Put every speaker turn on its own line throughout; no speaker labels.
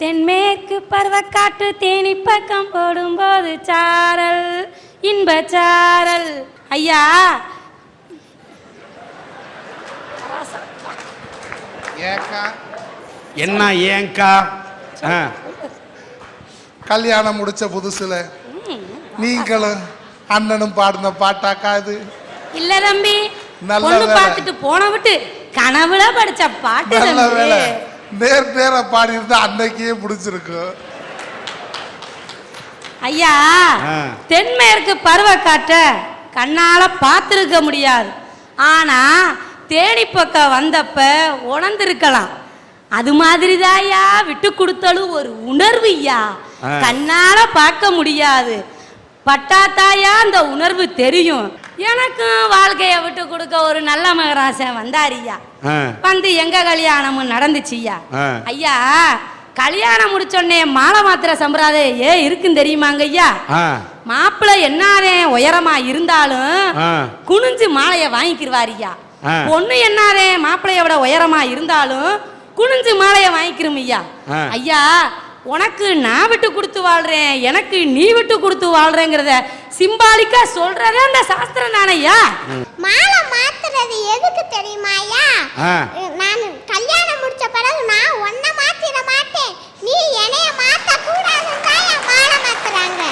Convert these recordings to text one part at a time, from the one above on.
தென்மேற்கு பருவக்காற்று தேனி பக்கம் போடும்போது சாரல் இன்ப சாரல். ஐயா!
ஏக்கா.
என்ன ஏங்கா?
கல்யாணம் முடிச்ச புதுசுல நீங்களும் அண்ணனும் பாடின பாட்டாக்கா இது?
இல்ல தம்பி.
நல்ல.
பார்த்துட்டு போன விட்டு கனவுல படிச்ச பாட்டு
நல்ல வேலை. நேர் நேர பாடி இருந்தா அன்னைக்கே பிடிச்சிருக்கும்
ஐயா. தென்மேற்கு பருவக்காற்றை கண்ணால பார்த்துருக்க முடியாது. ஆனா தேனி பக்கம் வந்தப்ப உணர்ந்திருக்கலாம். அது மாதிரிதாயா விட்டு கொடுத்தாலும் ஒரு உணர்வு ஐயா. கண்ணால பார்க்க முடியாது. பட்டாத்தாயா அந்த உணர்வு தெரியும் எனக்கும் வாழ்க்கையை விட்டு கொடுக்க ஒரு நல்ல மகராசன் வந்தாரியா
ஆ,
வந்து எங்க கல்யாணமும் நடந்துச்சுய்யா
ஆ.
ஐயா கல்யாணம் முடிச்சோடனே மாலை மாத்திர சம்பிரதாயம் ஏன் இருக்குன்னு தெரியுமாங்க ஐயா மாப்பிள்ளை என்னாரே உயரமா இருந்தாலும். குனிஞ்சு மாலையை வாங்கிக்கிருவாரியா
ஆ.
பொண்ணு என்னாரே மாப்பிள்ளைய விட உயரமா இருந்தாலும் குனிஞ்சு மாலையை வாங்கிக்கிறோம் ஐயா. ஐயா உனக்கு நான் விட்டு கொடுத்து வாழ்றேன் எனக்கு நீ விட்டு கொடுத்து வாழ்றேங்கிறத சிம்பாலிக்கா சொல்றதே அந்த சாஸ்திரம் தானையா
மாலை மாத்துறது எதுக்கு தெரியுமா ஐயா?
ஆ.
நான் கல்யாணம் முடிச்ச பிறகு நான் ஒன்ன மாத்திட மாட்டேன். நீ என்னைய மாத்த கூடாதுன்னு மாலை மாத்துறாங்க.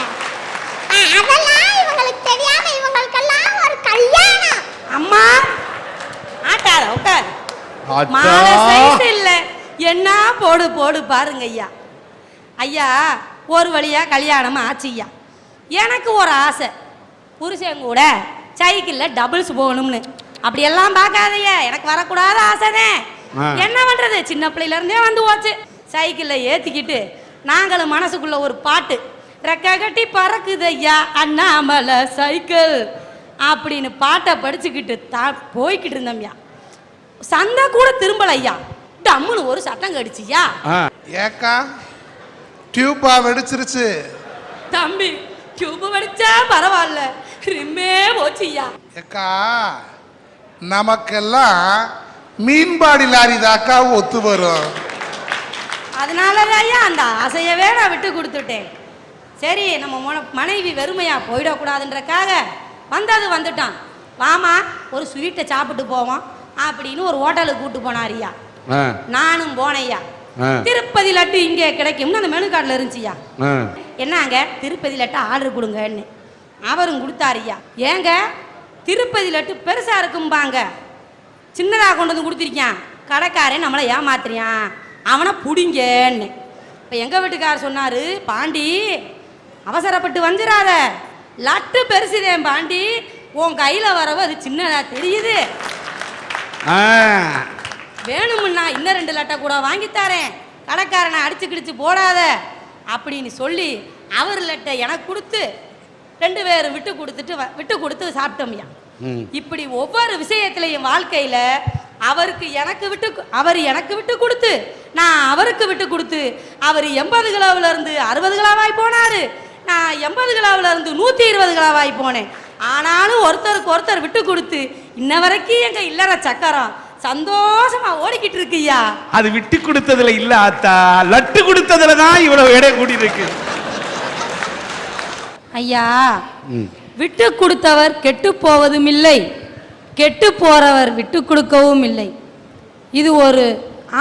ஆ, அதெல்லாம் இவங்களுக்கு தெரியாம இவங்களுக்கெல்லாம் ஒரு கல்யாணம்.
அம்மா ஆட்டார உட்கார். மாலை சைஸ் இல்ல. என்ன போடு போடு பாருங்க ஐயா. ஐயா ஒரு வழியா கல்யாணம் ஆச்சு ஐயா. எனக்கு ஒரு ஆசை. புருஷன் கூட சைக்கிளில் டபுள்ஸ் போகணும்னு. அப்படியெல்லாம் பார்க்காதய்யா எனக்கு வரக்கூடாத ஆசைனே. என்ன பண்றது? சின்ன பிள்ளையில இருந்தே வந்து போச்சு. சைக்கிளில் ஏத்திக்கிட்டு நாங்களும் மனசுக்குள்ள ஒரு பாட்டு. ரெக்க கட்டி பறக்குது ஐயா அண்ணாமலை சைக்கிள். அப்படின்னு பாட்டை படிச்சுக்கிட்டு தா போய்கிட்டு இருந்தோம்யா சந்தை கூட திரும்பல ஐயா. டம்முன்னு ஒரு சட்டம் கடிச்சியா.
ஏக்கா டியூப்பா வெடிச்சிருச்சு.
தம்பி டியூப் வெடிச்சா பரவாயில்ல. ரிம்மே போச்சுய்யா.
ஏக்கா நமக்கெல்லாம் மீன்பாடி லாரி தாக்கா ஒத்து வரும்.
அதனால ஐயா அந்த ஆசையவே நான் விட்டு கொடுத்துட்டேன். சரி நம்ம மொன- மனைவி வெறுமையா போயிடக்கூடாதுன்றக்காக வந்தது வந்துட்டான். வாமா ஒரு ஸ்வீட்டை சாப்பிட்டு போவோம். அப்படின்னு ஒரு ஹோட்டலுக்கு கூட்டு போனாரியா
ஆ,
நானும் போனேய்யா.
ஆ.
திருப்பதி லட்டு இங்கே கிடைக்கும்னு அந்த மெனு கார்டில் இருந்துச்சுயா. என்னங்க? திருப்பதி லட்டு ஆர்டர் கொடுங்கன்னு. அவரும் கொடுத்தாருய்யா. ஏங்க? திருப்பதி லட்டு பெருசாக இருக்கும்பாங்க. சின்னதாக கொண்டு வந்து கொடுத்துருக்கான். கடைக்காரன் நம்மளை ஏமாத்துறியான் அவனை புடிங்கன்னு. இப்போ எங்கள் வீட்டுக்காரர் சொன்னார் பாண்டி அவசரப்பட்டு வந்துடாத லட்டு பெருசுதேன் பாண்டி. உன் கையில் வரவு அது சின்னதாக தெரியுது.
ஆ.
வேணுமுன்னா இன்னும் ரெண்டு லட்டை கூட வாங்கித்தாரேன் கடைக்காரனை அடிச்சு கிடிச்சு போடாத அப்படின்னு சொல்லி அவர் லட்டை எனக்கு கொடுத்து ரெண்டு பேரும் விட்டு கொடுத்துட்டு விட்டு கொடுத்து சாப்பிட்டோம்யா. இப்படி ஒவ்வொரு விஷயத்திலையும் வாழ்க்கையில அவருக்கு எனக்கு விட்டு அவர் எனக்கு விட்டு கொடுத்து நான் அவருக்கு விட்டு கொடுத்து அவர் எண்பது கிலோவுல இருந்து அறுபது கிலோவாய் போனாரு நான் எண்பது கிலோவுல இருந்து நூத்தி இருபது கிலோவாய் போனேன் ஆனாலும் ஒருத்தருக்கு ஒருத்தர் விட்டு கொடுத்து இன்ன வரைக்கும் எங்க இல்லற சக்கரம் சந்தோஷமா ஓடிக்கிட்டு இருக்குய்யா
அது விட்டு கொடுத்ததுல இல்ல ஆத்தா லட்டு கொடுத்ததுல தான் இவ்வளவு எடை கூடி இருக்கு
ஐயா. விட்டு கொடுத்தவர் கெட்டு போவதும் இல்லை கெட்டு போறவர் விட்டு கொடுக்கவும் இல்லை. இது ஒரு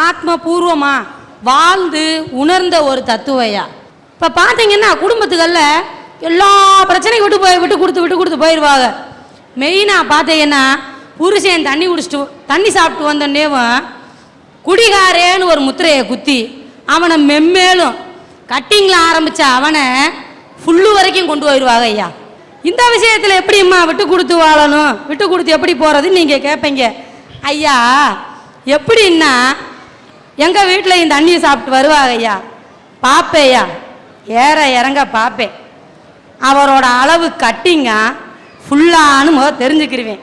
ஆத்மபூர்வமா வாழ்ந்து உணர்ந்த ஒரு தத்துவையா? இப்போ பார்த்தீங்கன்னா குடும்பத்துக்கள்ல எல்லா பிரச்சனையும் விட்டு போய் விட்டு கொடுத்து விட்டு கொடுத்து போயிடுவாங்க மெயினாக பார்த்தீங்கன்னா புருஷன் தண்ணி குடிச்சிட்டு தண்ணி சாப்பிட்டு வந்தோடனேவும் குடிகாரேன்னு ஒரு முத்திரையை குத்தி அவனை மெம்மேலும் கட்டிங்கில் ஆரம்பித்த அவனை ஃபுல்லு வரைக்கும் கொண்டு போயிடுவாங்க ஐயா. இந்த விஷயத்தில் எப்படிம்மா விட்டு கொடுத்து வாழணும்? விட்டு கொடுத்து எப்படி போகிறதுன்னு நீங்கள் கேட்பீங்க ஐயா எப்படின்னா எங்கள் வீட்டில் தண்ணியை சாப்பிட்டு வருவாங்க ஐயா. பார்ப்பேயா ஏற இறங்க பார்ப்பேன் அவரோட அளவு கட்டிங்க ஃபுல்லானு முத தெரிஞ்சுக்கிருவேன்.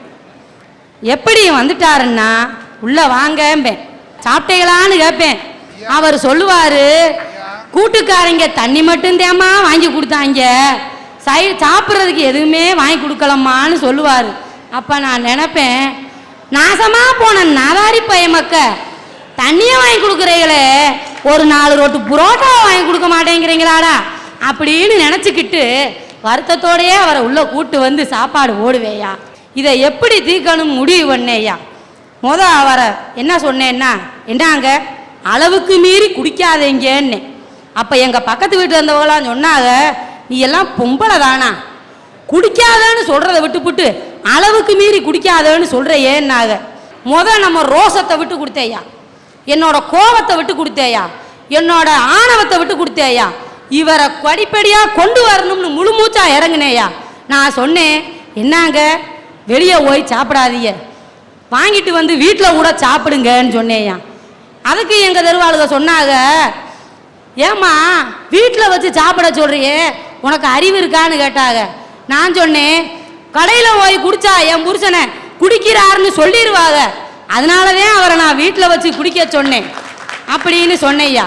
எப்படி வந்துட்டாருன்னா உள்ள வாங்கம்பேன். சாப்பிட்டீங்களான்னு கேட்பேன் அவர் சொல்லுவாரு கூட்டுக்காரங்க தண்ணி மட்டும்தேம்மா வாங்கி கொடுத்தாங்க. சை சாப்பிட்றதுக்கு எதுவுமே வாங்கி கொடுக்கலம்மான்னு சொல்லுவார். அப்போ நான் நினைப்பேன் நாசமாக போன நாதாரி பைய மக்க தண்ணியை வாங்கி கொடுக்குறீங்களே. ஒரு நாலு ரோட்டு புரோட்டாவை வாங்கி கொடுக்க மாட்டேங்கிறீங்களாடா. அப்படின்னு நினச்சிக்கிட்டு வருத்தத்தோடையே அவரை உள்ளே கூட்டு வந்து சாப்பாடு ஓடுவேயா இதை எப்படி தீர்க்கணும் முடிவு பண்ணேயா? முத அவரை என்ன சொன்னேன்னா என்னாங்க அளவுக்கு மீறி குடிக்காதீங்கன்னு. அப்போ எங்கள் பக்கத்து வீட்டில் இருந்தவங்களாம் சொன்னாங்க நீ எல்லாம் பொம்பளை தானா? குடிக்காதன்னு சொல்கிறத விட்டுப்புட்டு அளவுக்கு மீறி குடிக்காதன்னு சொல்கிற ஏன்னாக முத நம்ம ரோசத்தை விட்டு கொடுத்தேயா? என்னோட கோபத்தை விட்டு கொடுத்தேயா? என்னோட ஆணவத்தை விட்டு கொடுத்தேயா? இவரை படிப்படியாக கொண்டு வரணும்னு முழு மூச்சா இறங்குனேயா? நான் சொன்னேன் என்னாங்க வெளியே போய் சாப்பிடாதீங்க. வாங்கிட்டு வந்து வீட்டில் கூட சாப்பிடுங்கன்னு சொன்னேயா அதுக்கு எங்கள் தெருவாளுக சொன்னாங்க ஏம்மா வீட்டில் வச்சு சாப்பிட சொல்கிறியே உனக்கு அறிவு இருக்கான்னு கேட்டாங்க நான் சொன்னேன் கடையில் போய் குடிச்சா என் புருஷனை குடிக்கிறாருன்னு சொல்லிடுவாங்க அதனாலவே அவரை நான் வீட்டில் வச்சு குடிக்க சொன்னேன். அப்படின்னு சொன்னையா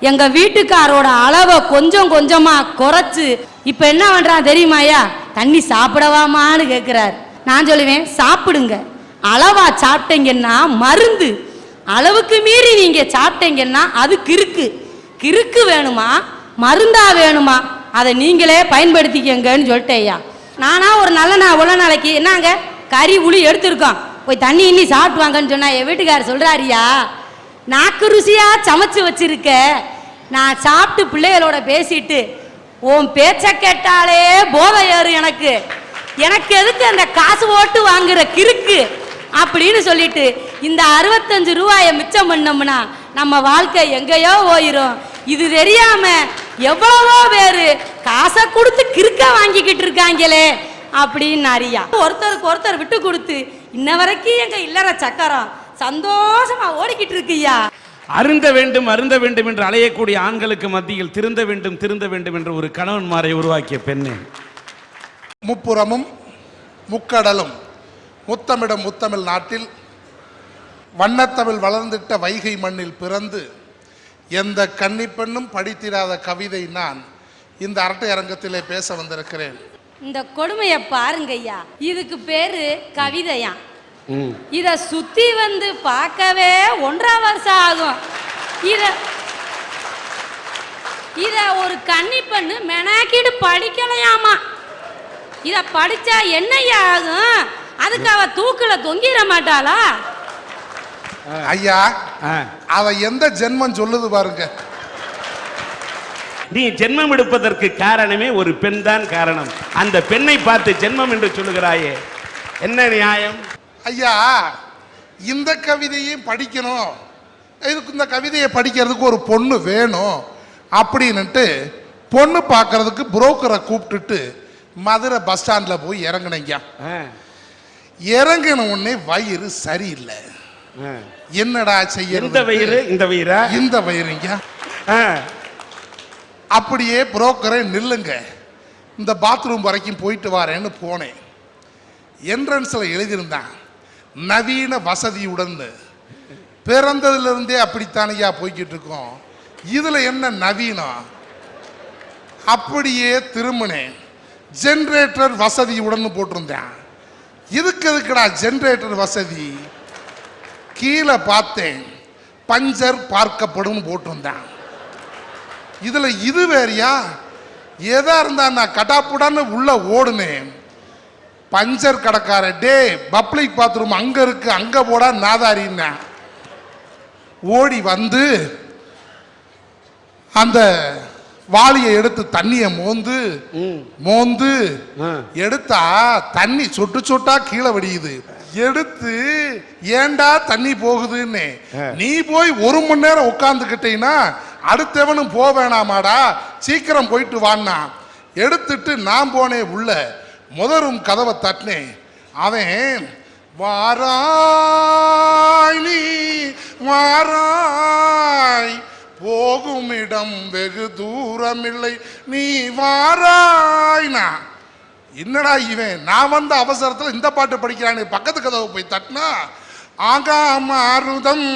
எங்கள் வீட்டுக்காரோட அளவை கொஞ்சம் கொஞ்சமாக குறைச்சி இப்போ என்ன பண்ணுறான் தெரியுமாய்யா? தண்ணி சாப்பிடவாமான்னு கேட்குறாரு நான் சொல்லுவேன் சாப்பிடுங்க. அளவா சாப்பிட்டீங்கன்னா மருந்து. அளவுக்கு மீறி நீங்க சாப்பிட்டீங்கன்னா அது கிறுக்கு. கிறுக்கு வேணுமா? மருந்தா வேணுமா? அதை நீங்களே பயன்படுத்திக்கங்கன்னு சொல்லிட்டேயா நானா ஒரு நல்ல நாள் உள்ள நாளைக்கு என்னங்க? கறி உளி எடுத்திருக்கோம். போய் தண்ணி இன்னி சாப்பிடுவாங்கன்னு சொன்னா என் வீட்டுக்காரர் சொல்கிறாரியா நாக்கு ருசியா சமைச்சு வச்சிருக்க. நான் சாப்பிட்டு பிள்ளைகளோட பேசிட்டு உன் பேச்சை கேட்டாலே போதை ஏறும் எனக்கு. எனக்கு எதுக்கு அந்த காசு ஓட்டு வாங்குற கிறுக்கு அப்படின்னு சொல்லிட்டு இந்த அறுபத்தஞ்சு ரூபாயை மிச்சம் பண்ணோம்னா நம்ம வாழ்க்கை எங்கேயோ ஓயிரும் இது தெரியாம எவ்வளவோ பேரு காசை கொடுத்து கிறுக்க வாங்கிக்கிட்டு இருக்காங்களே அப்படின்னு அறியா. ஒருத்தருக்கு ஒருத்தர் விட்டு கொடுத்து இன்ன வரைக்கும் எங்க இல்லற சக்கரம் சந்தோஷமா ஓடிக்கிட்டு இருக்கியா
அருந்த வேண்டும் அருந்த வேண்டும் என்று அலையக்கூடிய ஆண்களுக்கு மத்தியில் திருந்த வேண்டும் திருந்த வேண்டும் என்ற ஒரு கணவன்மாரை உருவாக்கிய பெண்ணே.
முப்புறமும் முக்கடலும். முத்தமிடம் முத்தமிழ் நாட்டில் வண்ணத்தமிழ் வளர்ந்திட்ட வைகை மண்ணில் பிறந்து எந்த கன்னிப்பெண்ணும் படித்திராத கவிதை நான் இந்த அரட்டை அரங்கத்திலே பேச வந்திருக்கிறேன்.
இந்த கொடுமையை பாருங்கய்யா. இதுக்கு பேரு கவிதையா.
ம்.
இத சுத்தி வந்து பார்க்கவே ஒன்றரை வருஷம் ஆகும். இத இத ஒரு கன்னி பெண்ணு மெனாக்கிட்டு படிக்கலையாமா? இத படிச்சா என்னய்யா ஆகும்? அதுக்கு அவ தூக்குல தொங்கிட மாட்டாளா?
ஐயா
ஆ.
அவ எந்த ஜென்மம் சொல்லுது பாருங்க.
நீ ஜென்மம் எடுப்பதற்கு காரணமே ஒரு பெண் தான் காரணம். அந்த பெண்ணை பார்த்து ஜென்மம் என்று சொல்லுகிறாயே என்ன நியாயம்?
ஐயா இந்த கவிதையும் படிக்கணும். இதுக்கு இந்த கவிதையை படிக்கிறதுக்கு ஒரு பொண்ணு வேணும். அப்படின்னுட்டு பொண்ணு பார்க்கறதுக்கு புரோக்கரை கூப்பிட்டுட்டு மதுரை பஸ் ஸ்டாண்டில் போய் இறங்குனீங்க இறங்கின உடனே வயிறு சரியில்லை. என்னடா
எந்த
செய்யறது
வயிறு? இந்த வயிறா?
இந்த வயிறுங்க அப்படியே புரோக்கரை நில்லுங்க. இந்த பாத்ரூம் வரைக்கும் போயிட்டு வரேன்னு போனேன். என்ட்ரன்ஸில் எழுதியிருந்தான் நவீன வசதியுடன். பிறந்ததுலேருந்தே அப்படித்தானையா போய்கிட்டு இருக்கோம் இதில் என்ன நவீனம்? அப்படியே திரும்பினேன். ஜென்ரேட்டர் வசதியுடன் போட்டிருந்தேன். இதுக்கு எதுக்குடா ஜென்ரேட்டர் வசதி? கீழே பார்த்தேன் பஞ்சர் பார்க்கப்படும் போட்டிருந்தேன். இதில் இது வேறியா? எதா இருந்தா நான் கட்டாப்புடான்னு உள்ள ஓடுனேன். பஞ்சர் கடைக்கார டே பப்ளிக் பாத்ரூம் அங்க இருக்கு அங்க போடா நாதாரின்னா. ஓடி வந்து அந்த வாளியை எடுத்து தண்ணியை மோந்து. மோந்து. எடுத்தா தண்ணி சொட்டு சொட்டா கீழே வடியுது எடுத்து ஏன்டா தண்ணி போகுதுன்னு. நீ போய் ஒரு மணி நேரம் உட்காந்துக்கிட்டீங்கன்னா அடுத்தவனும் போக வேணாமாடா சீக்கிரம் போயிட்டு வான்னா எடுத்துட்டு நான் போனேன் உள்ள முதரும் கதவை தட்டினேன் அவன் வாராய் நீ வாராய் போகும் இடம் வெகு தூரமில்லை. நீ வாராய்னா என்னடா இவன்? நான் வந்த அவசரத்தில் இந்த பாட்டு படிக்கிறானே. பக்கத்து கதவை போய் தட்டினா ஆகாம அருதம்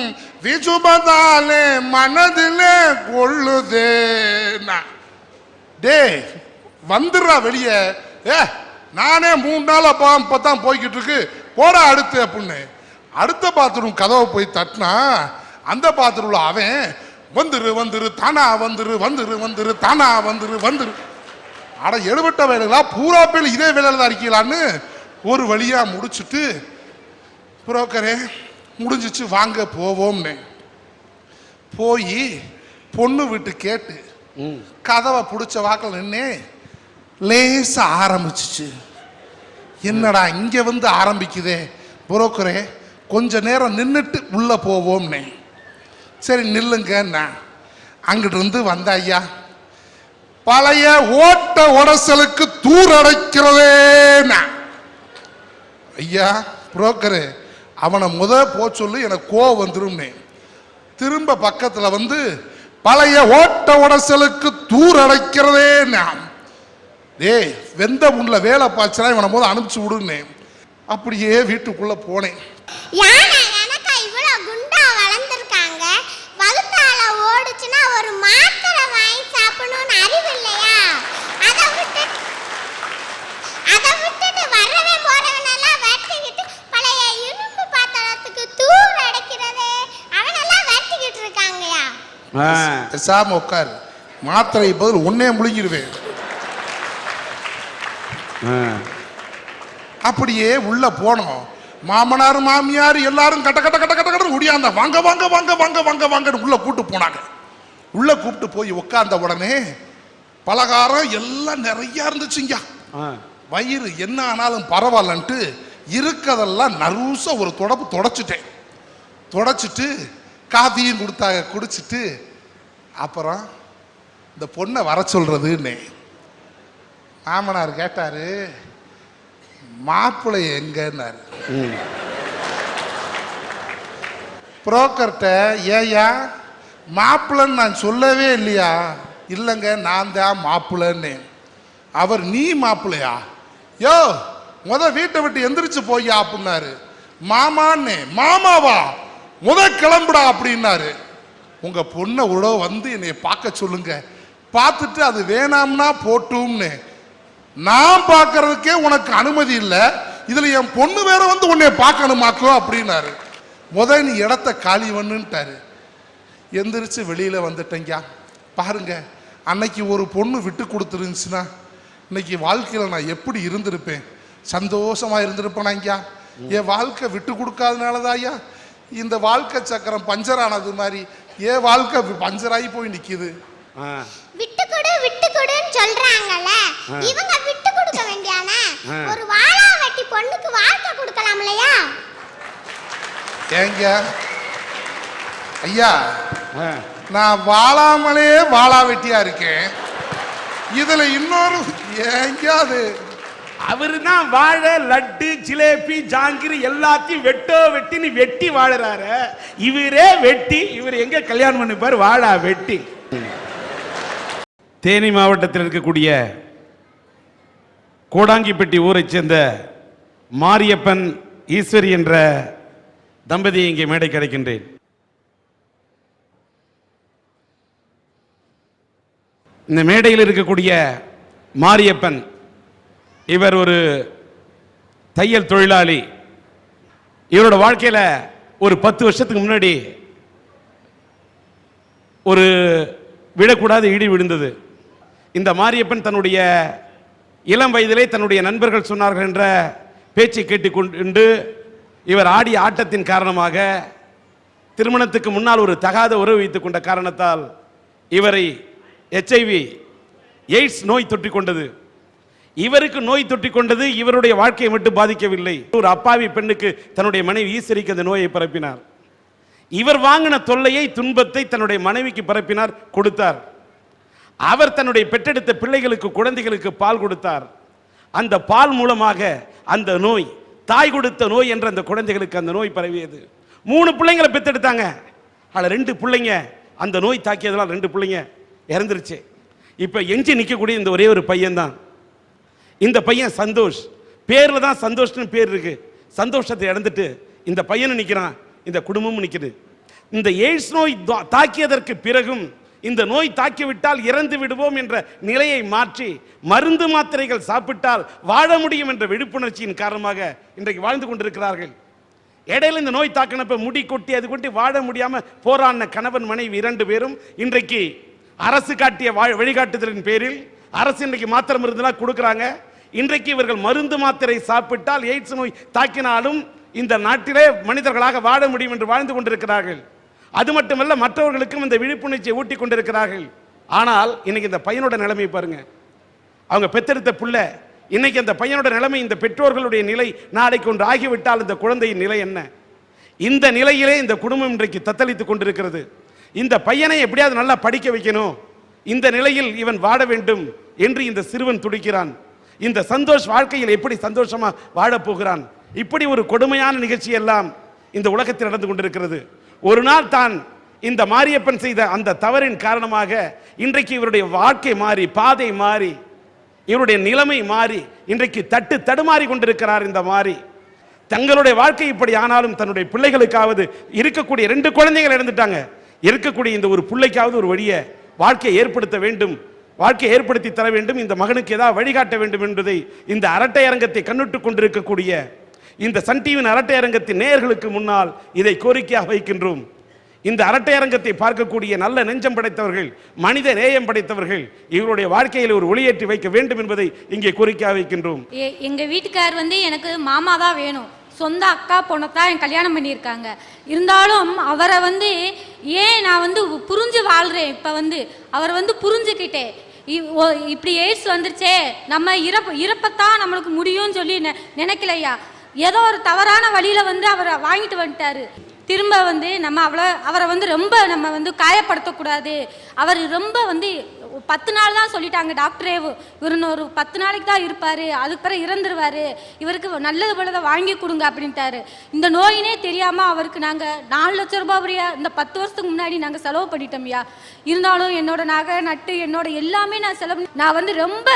விஜுபதாலே மனதிலே கொள்ளுதேனா டேய் வந்துடுறா வெளியே. ஏ நானே மூணு நாள் அப்பா இப்போ தான் போய்கிட்டு இருக்கு போடா அடுத்து அப்படின்னு அடுத்த பாத்ரூம் கதவை போய் தட்டினா அந்த பாத்ரூமில் அவன் வந்துரு வந்துரு தானா வந்துரு வந்துரு வந்துரு தானா வந்துரு வந்துரு. அட எடுபட்ட வேலைகளா? பூரா பேர் இதே வேலையில தான் இருக்கீங்களான்னு ஒரு வழியா முடிச்சுட்டு புரோக்கரே முடிஞ்சிச்சு வாங்க போவோம்னு. போய் பொண்ணு வீட்டு கேட்டு கதவை பிடிச்ச வாக்கில் நின்று லேசா ஆரம்பிச்சிச்சு. என்னடா இங்க வந்து ஆரம்பிக்குதே? புரோக்கரே கொஞ்ச நேரம் நின்றுட்டு உள்ள போவோம்னே. சரி நில்லுங்கண்ணா அங்கிட்டு இருந்து வந்த ஐயா பழைய ஓட்ட உடசலுக்கு தூரடைக்கிறதேண்ணா ஐயா புரோக்கரு அவனை முத போ சொல்லு எனக்கு கோவம் வந்துரும்னே. திரும்ப பக்கத்துல வந்து பழைய ஓட்ட உடசலுக்கு அடைக்கிறதேண்ணாம் ஏய் வெந்த முன்ல வேலை பாய்ச்சலாம் இவனை போது அனுப்பிச்சு விடுன்னே அப்படியே வீட்டுக்குள்ள போனேன்
யானை எனக்கா இவ்வளவு குண்டா வளர்ந்துருக்காங்க வகுத்தால ஓடுச்சுன்னா ஒரு மாத்திரை வாங்கி சாப்பிடணும்னு அறிவு இல்லையா? அதை விட்டு அதை விட்டுட்டு வரவே போறவனெல்லாம் வெட்டிக்கிட்டு பழைய இரும்பு பாத்திரத்துக்கு தூர் அடைக்கிறது அவனெல்லாம் வெட்டிக்கிட்டு இருக்காங்கயா?
ஆ,
பேசாம உட்காரு. மாத்திரை பதில் உன்னே முழுங்கிடுவேன்
ஆ.
அப்படியே உள்ள போனோம். மாமனார் மாமியார் எல்லாரும் கட்ட கட்ட கட்ட கட்ட கட்ட ஒடியாந்த வாங்க வாங்க வாங்க வாங்க வாங்க வாங்கன்னு உள்ள கூட்டு போனாங்க. உள்ள கூப்பிட்டு போய் உட்கார்ந்த உடனே பலகாரம் எல்லாம் நிறைய இருந்துச்சுங்க. வயிறு என்ன ஆனாலும் பரவாயில்லன்ட்டு இருக்கதெல்லாம் நறுசா ஒரு தொடப்பு தொடச்சிட்டேன் தொடச்சிட்டு காஃபியும் கொடுத்தாங்க குடிச்சிட்டு அப்புறம் இந்த பொண்ணை வர சொல்றதுன்னே மாமனார் கேட்டாரு மாப்பிள்ளை எங்கன்னாரு. புரோக்கர்கிட்ட ஏயா மாப்பிள்ளன்னு நான் சொல்லவே இல்லையா? இல்லைங்க நான் தான் மாப்பிள்ளன்னு. அவர் நீ மாப்பிள்ளையா? யோ முத வீட்டை விட்டு எந்திரிச்சு போய்யா அப்படின்னாரு மாமான்னு மாமாவா? முத கிளம்புடா அப்படின்னாரு. உங்க பொண்ணை உழவு வந்து என்னை பார்க்க சொல்லுங்க. பார்த்துட்டு அது வேணாம்னா போட்டும்னு. நான் பார்க்கறதுக்கே உனக்கு அனுமதி இல்லை. இதில் என் பொண்ணு வேற வந்து உன்னை பார்க்கணுமாக்கோ அப்படின்னாரு. முத நீ இடத்த காலி பண்ணுன்ட்டாரு. எந்திரிச்சு வெளியில வந்துட்டேங்க பாருங்க அன்னைக்கு ஒரு பொண்ணு விட்டு கொடுத்துருந்துச்சுன்னா இன்னைக்கு வாழ்க்கையில நான் எப்படி இருந்திருப்பேன்? சந்தோஷமா இருந்திருப்பேனாங்க என் வாழ்க்கை விட்டு கொடுக்காதனாலதான் ஐயா இந்த வாழ்க்கை சக்கரம் பஞ்சர் ஆனது மாதிரி என் வாழ்க்கை பஞ்சராகி போய் நிக்குது.
ஆ.
விட்டு கொடு விட்டு கொடுன்னு சொல்றாங்கல்ல. இவங்க விட்டு கொடுக்க வேண்டியானே. ஒரு வாழா வெட்டி பொண்ணுக்கு வாழ்க்கை கொடுக்கலாம் இல்லையா
ஏங்க ஐயா. நான் வாழாமலே வாழா வெட்டியா இருக்கேன். இதுல இன்னொரு எங்கேயாவது?
அவரு தான் வாழை லட்டு ஜிலேபி ஜாங்கிரி எல்லாத்தையும் வெட்டோ வெட்டின்னு வெட்டி வாழுறாரு. இவரே வெட்டி இவர் எங்க கல்யாணம் பண்ணிப்பார்? வாழா வெட்டி. தேனி மாவட்டத்தில் இருக்கக்கூடிய கோடாங்கிப்பட்டி ஊரைச் சேர்ந்த மாரியப்பன் ஈஸ்வரி என்ற தம்பதியை இங்கே மேடை கிடைக்கின்றேன். இந்த மேடையில் இருக்கக்கூடிய மாரியப்பன் இவர் ஒரு தையல் தொழிலாளி. இவரோட வாழ்க்கையில் ஒரு பத்து வருஷத்துக்கு முன்னாடி ஒரு விடக்கூடாத இடி விழுந்தது. இந்த மாரியப்பன் தன்னுடைய இளம் வயதிலே தன்னுடைய நண்பர்கள் சொன்னார்கள் என்ற பேச்சை கேட்டுக்கொண்டு இவர் ஆடிய ஆட்டத்தின் காரணமாக திருமணத்துக்கு முன்னால் ஒரு தகாத உறவு வைத்துக் கொண்ட காரணத்தால் இவரை எச்ஐவி எய்ட்ஸ் நோய் தொற்றி கொண்டது இவருக்கு நோய் தொற்றி கொண்டது இவருடைய வாழ்க்கையை மட்டும் பாதிக்கவில்லை. ஒரு அப்பாவி பெண்ணுக்கு தன்னுடைய மனைவி ஈஸ்வரிக்கு அந்த நோயை பரப்பினார். இவர் வாங்கின தொல்லையை துன்பத்தை தன்னுடைய மனைவிக்கு பரப்பினார் கொடுத்தார். அவர் தன்னுடைய பெற்றெடுத்த பிள்ளைகளுக்கு குழந்தைகளுக்கு பால் கொடுத்தார். அந்த பால் மூலமாக அந்த நோய் தாய் கொடுத்த நோய் என்ற அந்த குழந்தைகளுக்கு அந்த நோய் பரவியது. மூணு பிள்ளைங்களை பெத்தெடுத்தாங்க அதில் ரெண்டு பிள்ளைங்க அந்த நோய் தாக்கியதெல்லாம் ரெண்டு பிள்ளைங்க இறந்துருச்சு. இப்போ எஞ்சி நிற்கக்கூடிய இந்த ஒரே ஒரு பையன்தான். இந்த பையன் சந்தோஷ். பேரில் தான் சந்தோஷ்னு பேர் இருக்குது சந்தோஷத்தை இழந்துட்டு இந்த பையனும் நிற்கிறான் இந்த குடும்பமும் நிற்குது இந்த எய்ட்ஸ் நோய் தா- தாக்கியதற்கு பிறகும் இந்த நோய் தாக்கிவிட்டால் இறந்து விடுவோம் என்ற நிலையை மாற்றி மருந்து மாத்திரைகள் சாப்பிட்டால் வாழ முடியும் என்ற விழிப்புணர்ச்சியின் காரணமாக இன்றைக்கு வாழ்ந்து கொண்டிருக்கிறார்கள். இடையில இந்த நோய் தாக்கினப்ப முடி கொட்டி அது கொட்டி வாழ முடியாமல் போராடின கணவன் மனைவி இரண்டு பேரும் இன்றைக்கு அரசு காட்டிய வழிகாட்டுதலின் பேரில் அரசு இன்றைக்கு மாத்திரை மருந்துலாம் கொடுக்குறாங்க. இன்றைக்கு இவர்கள் மருந்து மாத்திரை சாப்பிட்டால் எய்ட்ஸ் நோய் தாக்கினாலும் இந்த நாட்டிலே மனிதர்களாக வாழ முடியும் என்று வாழ்ந்து கொண்டிருக்கிறார்கள். அது மட்டுமல்ல மற்றவர்களுக்கும் இந்த விழிப்புணர்ச்சியை ஊட்டி கொண்டிருக்கிறார்கள். ஆனால் இன்னைக்கு இந்த பையனோட நிலைமை பாருங்க. அவங்க பெத்தெடுத்த புள்ள இன்னைக்கு அந்த பையனோட நிலைமை இந்த பெற்றோர்களுடைய நிலை நாளைக்கு ஒன்று ஆகிவிட்டால் இந்த குழந்தையின் நிலை என்ன? இந்த நிலையிலே இந்த குடும்பம் இன்றைக்கு தத்தளித்துக் கொண்டிருக்கிறது. இந்த பையனை எப்படியாவது நல்லா படிக்க வைக்கணும். இந்த நிலையில் இவன் வாட வேண்டும் என்று இந்த சிறுவன் துடிக்கிறான். இந்த சந்தோஷ் வாழ்க்கையில் எப்படி சந்தோஷமா வாழப் போகிறான்? இப்படி ஒரு கொடுமையான நிகழ்ச்சி எல்லாம் இந்த உலகத்தில் நடந்து கொண்டிருக்கிறது. ஒரு நாள் தான் இந்த மாரியப்பன் செய்த அந்த தவறின் காரணமாக இன்றைக்கு இவருடைய வாழ்க்கை மாறி பாதை மாறி இவருடைய நிலைமை மாறி இன்றைக்கு தட்டு தடுமாறி கொண்டிருக்கிறார் இந்த மாறி. தங்களுடைய வாழ்க்கை இப்படி ஆனாலும் தன்னுடைய பிள்ளைகளுக்காவது இருக்கக்கூடிய ரெண்டு குழந்தைகள் இழந்துட்டாங்க இருக்கக்கூடிய இந்த ஒரு பிள்ளைக்காவது ஒரு வழியை வாழ்க்கையை ஏற்படுத்த வேண்டும். வாழ்க்கையை ஏற்படுத்தி தர வேண்டும். இந்த மகனுக்கு ஏதாவது வழிகாட்ட வேண்டும் என்பதை இந்த அரட்டை அரங்கத்தை கண்ணுட்டுக் கொண்டிருக்கக்கூடிய இந்த சன் டிவியின் அரட்டை அரங்கத்தின் நேயர்களுக்கு முன்னால் இதை கோரிக்கையாக வைக்கின்றோம். இந்த அரட்டை அரங்கத்தை பார்க்கக்கூடிய நல்ல நெஞ்சம் படைத்தவர்கள் மனித நேயம் படைத்தவர்கள் இவருடைய வாழ்க்கையில் ஒரு ஒளியேற்றி வைக்க வேண்டும் என்பதை இங்கே கோரிக்கையாக வைக்கின்றோம்.
எங்க வீட்டுக்கார் வந்து எனக்கு மாமா தான் வேணும். சொந்த அக்கா பொண்ணை தான் என் கல்யாணம் பண்ணியிருக்காங்க. இருந்தாலும் அவரை வந்து ஏன் நான் வந்து புரிஞ்சு வாழ்கிறேன் இப்போ வந்து அவரை வந்து புரிஞ்சுக்கிட்டேன். ஓ- இப்படி எய்ட்ஸ் வந்துருச்சே நம்ம இறப்பு இறப்பத்தான் நம்மளுக்கு முடியும்னு சொல்லி நெ- நினைக்கலையா? ஏதோ ஒரு தவறான வழியில் வந்து அவரை வாங்கிட்டு வந்துட்டாரு. திரும்ப வந்து நம்ம அவ்வளோ அவரை வந்து ரொம்ப நம்ம வந்து காயப்படுத்தக்கூடாது. அவர் ரொம்ப வந்து பத்து நாள் தான் சொல்லிட்டாங்க டாக்டரே. இவர் ஒரு பத்து நாளைக்கு தான் இருப்பார். அதுக்கு பிறகு இறந்துருவார். இவருக்கு நல்லது போலதை வாங்கி கொடுங்க அப்படின்ட்டாரு. இந்த நோயினே தெரியாமல் அவருக்கு நாங்கள் நாலு லட்ச ரூபாய் வரையா இந்த பத்து வருஷத்துக்கு முன்னாடி நாங்கள் செலவு பண்ணிட்டோம்யா இருந்தாலும் என்னோட நகை நட்டு என்னோட எல்லாமே நான் செலவு நான் வந்து ரொம்ப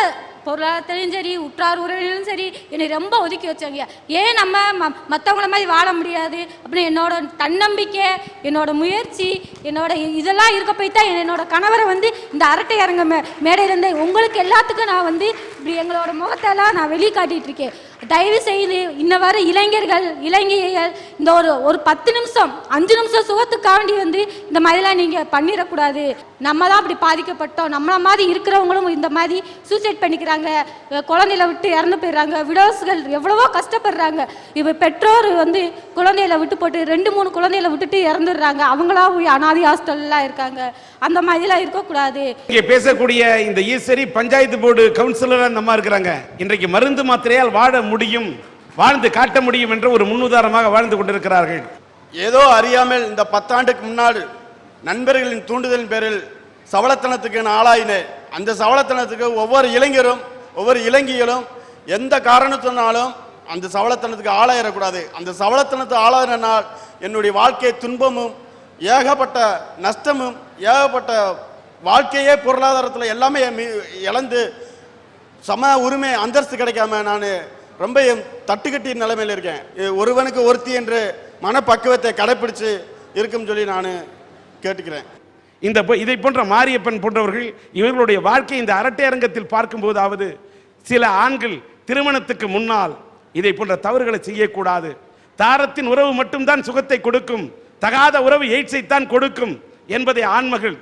பொருளாதாரத்திலையும் சரி உற்றார் உறவினரும் சரி என்னை ரொம்ப ஒதுக்கி வச்சாங்க. ஏன் நம்ம ம மற்றவங்கள மாதிரி வாழ முடியாது? அப்படின்னு என்னோட தன்னம்பிக்கை என்னோட முயற்சி என்னோட இதெல்லாம் இருக்க போய் தான் என்னோட கணவரை வந்து இந்த அரட்டை அரங்க மே மேடையிலேருந்து உங்களுக்கு எல்லாத்துக்கும் நான் வந்து இப்படி எங்களோட முகத்தெல்லாம் நான் வெளியே இருக்கேன் தயவு செய்து இன்ன வர இளைஞர்கள் இளைஞர்கள் இந்த ஒரு ஒரு பத்து நிமிஷம் அஞ்சு நிமிஷம் சுகத்துக்காண்டி வந்து இந்த மாதிரிலாம் நீங்கள் பண்ணிடக்கூடாது. நம்ம தான் அப்படி பாதிக்கப்பட்டோம். நம்மள மாதிரி இருக்கிறவங்களும் இந்த மாதிரி சூசைட் பண்ணிக்கிறாங்க. குழந்தையில விட்டு இறந்து போயிடுறாங்க. விடோஸ்கள் எவ்வளவோ கஷ்டப்படுறாங்க. இப்போ பெற்றோர் வந்து குழந்தையில விட்டு போட்டு ரெண்டு மூணு குழந்தையில விட்டுட்டு இறந்துடுறாங்க. அவங்களா போய் அனாதி ஹாஸ்டல்லாம் இருக்காங்க. அந்த மாதிரிலாம் இருக்கக்கூடாது.
இங்கே பேசக்கூடிய இந்த ஈஸ்வரி பஞ்சாயத்து போர்டு தான் அந்த அம்மா இருக்கிறாங்க. இன்றைக்கு மருந்து மாத்திரையால் வாழ முடியும் வாழ்ந்து காட்ட முடியும் என்ற ஒரு முன்னுதாரணமாக வாழ்ந்து கொண்டிருக்கிறார்கள்.
ஏதோ அறியாமல் இந்த பத்தாண்டுக்கு முன்னாடி நண்பர்களின் தூண்டுதலின் பேரில் சவளத்தனத்துக்கு நான் ஆளாயினேன். அந்த சவளத்தனத்துக்கு ஒவ்வொரு இளைஞரும் ஒவ்வொரு இளைஞர்களும் எந்த காரணத்தினாலும் அந்த சவளத்தனத்துக்கு ஆளாயிடக்கூடாது. அந்த சவளத்தனத்து ஆளாயினால் என்னுடைய வாழ்க்கை துன்பமும் ஏகப்பட்ட நஷ்டமும் ஏகப்பட்ட வாழ்க்கையே பொருளாதாரத்தில் எல்லாமே இழந்து சம உரிமை அந்தஸ்து கிடைக்காம நான் ரொம்ப தட்டுக்கட்டி நிலைமையில் இருக்கேன். ஒருவனுக்கு ஒருத்தி என்று மனப்பக்குவத்தை கடைப்பிடிச்சு இருக்குன்னு சொல்லி நான் கேட்டுக்கிறேன்.
இந்த இதை போன்ற மாரியப்பன் போன்றவர்கள் இவர்களுடைய வாழ்க்கை இந்த அரட்டையரங்கத்தில் பார்க்கும்போதாவது சில ஆண்கள் திருமணத்துக்கு முன்னால் இதை போன்ற தவறுகளை செய்யக்கூடாது. தாரத்தின் உறவு மட்டும்தான் சுகத்தை கொடுக்கும். தகாத உறவு எய்ட்ஸைத்தான் கொடுக்கும் என்பதை ஆண்மகள்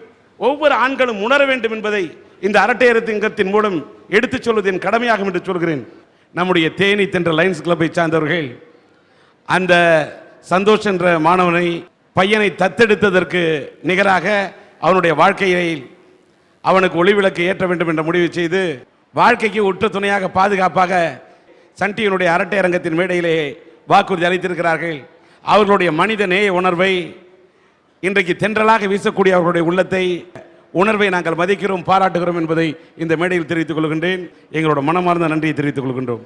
ஒவ்வொரு ஆண்களும் உணர வேண்டும் என்பதை இந்த அரட்டை திங்கத்தின் மூலம் எடுத்துச் சொல்வது என் கடமையாகும் என்று சொல்கிறேன். நம்முடைய தேனி தென்ற லைன்ஸ் கிளப்பை சார்ந்தவர்கள் அந்த சந்தோஷ் என்ற மாணவனை பையனை தத்தெடுத்ததற்கு நிகராக அவனுடைய வாழ்க்கையை அவனுக்கு ஒளிவிளக்கு ஏற்ற வேண்டும் என்ற முடிவு செய்து வாழ்க்கைக்கு உற்ற துணையாக பாதுகாப்பாக சன்டியினுடைய அரட்டை அரங்கத்தின் மேடையிலே வாக்குறுதி அளித்திருக்கிறார்கள். அவர்களுடைய மனித நேய உணர்வை இன்றைக்கு தென்றலாக வீசக்கூடிய அவர்களுடைய உள்ளத்தை உணர்வை நாங்கள் மதிக்கிறோம் பாராட்டுகிறோம் என்பதை இந்த மேடையில் தெரிவித்துக் கொள்கின்றேன். எங்களோட மனமார்ந்த நன்றியை தெரிவித்துக் கொள்கின்றோம்.